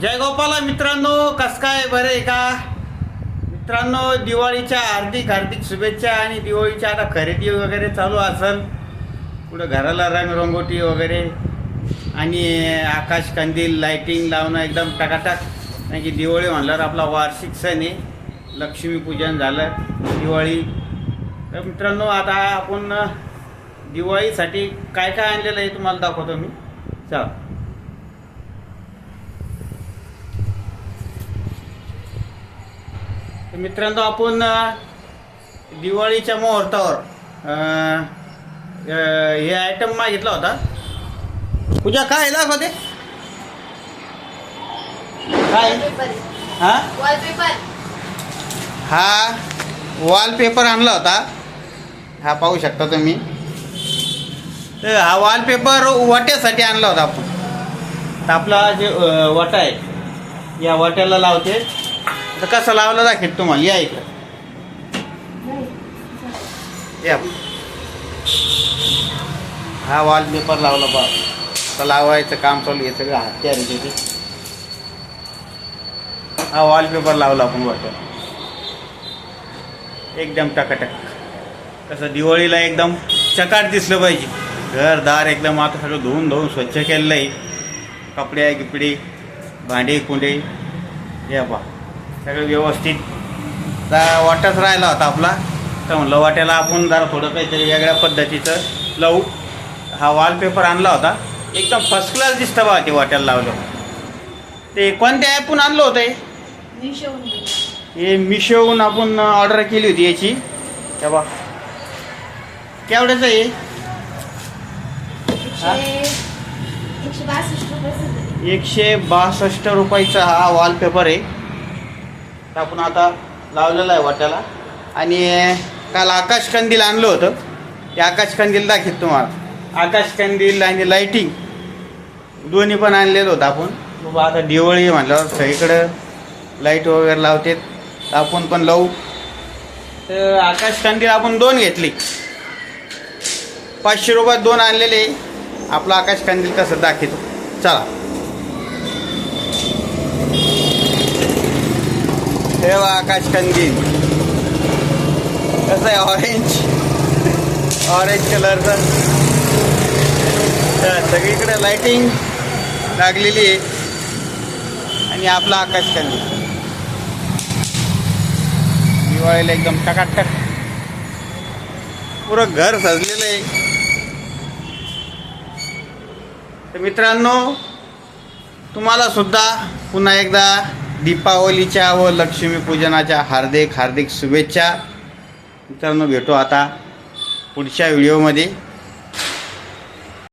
जय गोपाला मित्रांनो कसं काय? बरे का? मित्रांनो दिवाळीच्या हार्दिक हार्दिक शुभेच्छा आणि दिवाळीच्या आता खरेदी वगैरे चालू असेल. पुढं घराला रंगरंगोटी वगैरे आणि आकाश कंदील लाईटिंग लावणं एकदम टकाटक. कारण की दिवाळी म्हणल्यावर आपला वार्षिक सण आहे. लक्ष्मीपूजन झालं दिवाळी. तर मित्रांनो आता आपण दिवाळीसाठी काय काय आणलेलं आहे तुम्हाला दाखवतो मी. चला. मित्रांनो आपण दिवाळीच्या मुहूर्तावर हे आयटम मागितला होता. पूजा काय दाखवते काय? हा? वॉलपेपर हा वॉलपेपर आणला होता. हा पाहू शकता तुम्ही. हा वॉलपेपर वाट्यासाठी आणला होता आपण. आपला जे वाटा आहे या वाट्याला लावते. तर कसं लावलं दाखेल तुम्हाला. या इकडं. या. हा वॉलपेपर लावला बा. तर लावायचं काम चालू आहे सगळं हात तयारी तिथे हा वॉलपेपर लावला आपण वाटत एकदम टकाटक. कसं दिवाळीला एकदम चकाट दिसलं पाहिजे. घरदार एकदम आता सगळं धुवून धुवून स्वच्छ केलेलं आहे कपडे गिपडे भांडे कुंडे. या बा. सगळं व्यवस्थित. जा- वाटाच राहिला होता आपला. तर म्हणलं वाट्याला आपण जरा थोडं काहीतरी वेगळ्या पद्धतीचं लावू. हा वॉलपेपर आणला होता. एकदम फर्स्ट क्लास दिसतं बा ते वाट्याला लावलं. ते कोणत्या ॲपहून आणलं होतं हे? मिशोहून हे मिशोहून आपण ऑर्डर केली होती याची. हे बा केवढ्याचं आहे हा? एकशे एकशे बासष्ट रुपये सगळे. एकशे बासष्ट रुपयाचा हा वॉलपेपर आहे. आपण आता लावलेला आहे वाट्याला. आणि काल आकाश कंदील आणलं होतं. ते आकाश कंदील दाखवत तुम्हाला. आकाश कंदील आणि लाईटिंग दोन्ही पण आणलेलं होतं आपण. बाबा आता दिवाळी म्हटल्यावर सगळीकडं लाइट वगैरे लावते आपण पण लावू. तर आकाश कंदील आपण दोन घेतली. पाचशे रुपयात दोन आणलेले. आपला आकाश कंदील कसं दाखवतो. चला. हे बघा आकाश कंदील कसं आहे ऑरेंज ऑरेंज कलरचं तर सगळीकडे लाईटिंग लागलेली आहे. आणि आपला आकाश कंदील दिवाळीला एकदम टकाटक. पुरं घर सजलेलं आहे. तर मित्रांनो तुम्हाला सुद्धा पुन्हा एकदा दीपावलीच्या व लक्ष्मीपूजनाच्या हार्दिक हार्दिक शुभेच्छा. मित्रांनो भेटू आता पुढच्या व्हिडिओमध्ये.